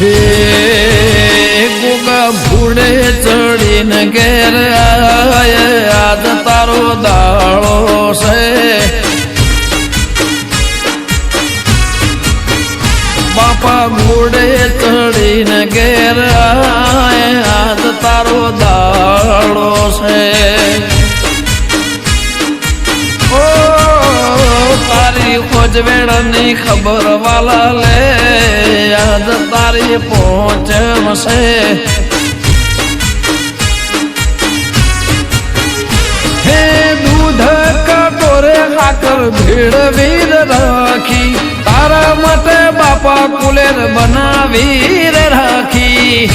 હે ગોગા ભૂડે ચડીને ઘેર આજ તારો દાળો છે. બાપા ભૂડે ચડીને તારી વેણની ખબર વાલા લે. આજ તારી પહોંચમશે હે દૂધ કટોરે હાકર ભીડ વીર રાખી. તારા માટે બાપા કુલેર બનાવી રાખી.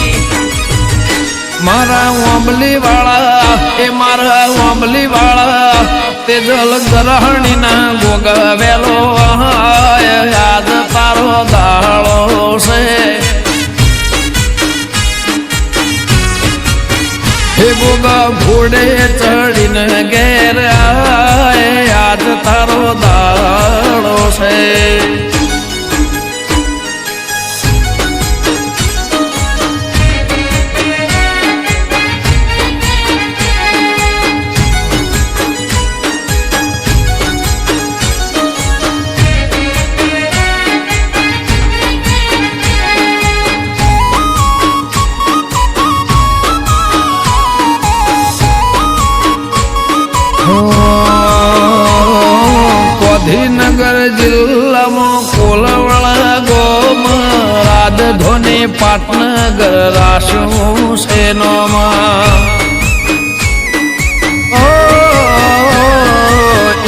મારા ઓંબલી વાળા એ મારા ઓંબલી વાળા તે જલ ગ્રહણી હે ભૂડે ચડીને ઘેર આજ તારો દાડો છે. જિલ્લામાં કોલવળા ગોમ રાજધોની પાટનગર રાશું સેનોમાં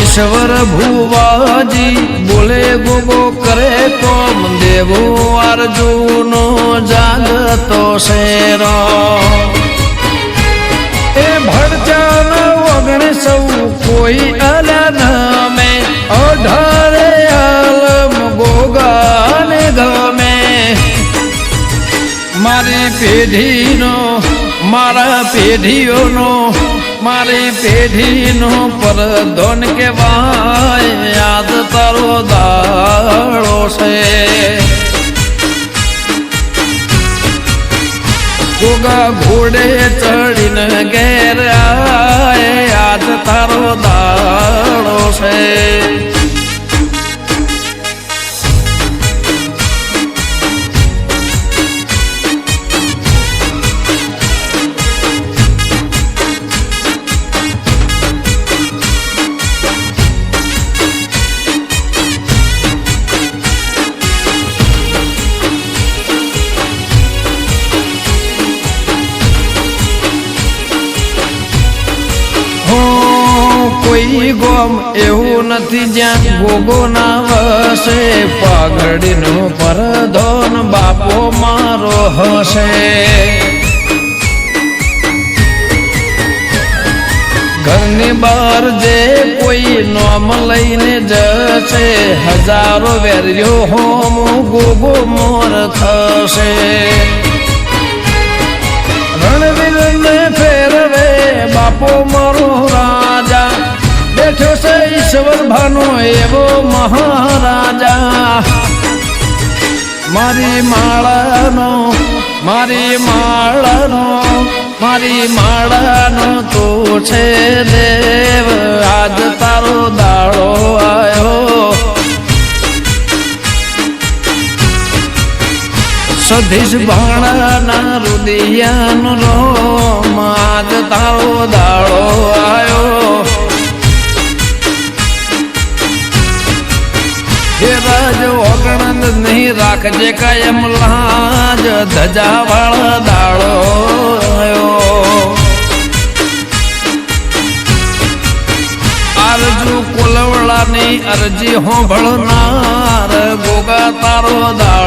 ઈશ્વર ભુવાજી બોલે ગોગો કરે કોમ દેવો અર્જુનો જાગતો શેરો એ ભડચાન ઓગણીસ કોઈ પેઢીનો, મારા પેઢીઓનો, મારી પેઢીનો પરધોન કહેવાય, યાદ તારો દાળો છે. ગોગા ઘોડે ચડીને ઘેર આય આજ તારો દાળો છે. કોઈ ગોમ એવું નથી જ્યાં ગોગો ના વસે. પાઘડીનો પરધોન બાપો મારો હશે. ઘરની બહાર જે કોઈ નોમ લઈને જશે, હજારો વેર્યો હોમ ગોગો મોર થશે. રણવીર ફેરવે બાપો મારો બેઠો છે ઈશ્વર ભાનો એવો મહારાજા, મારી માળાનો મારી માળાનો મારી માળાનો તો છે દેવ, આજ તારો દાડો આવ્યો સધીશ ભાણાના રુદિયાનો રોમ, આજ તારો દાડો આવ્યો હે રાજ ઓગણંદ નહીં રાખજે કાયમ લાજ ધજા વાળ દાળો અરજુ આરજુ કોલવળાની અરજી હોંભળનાર ગોગા તારો દાડો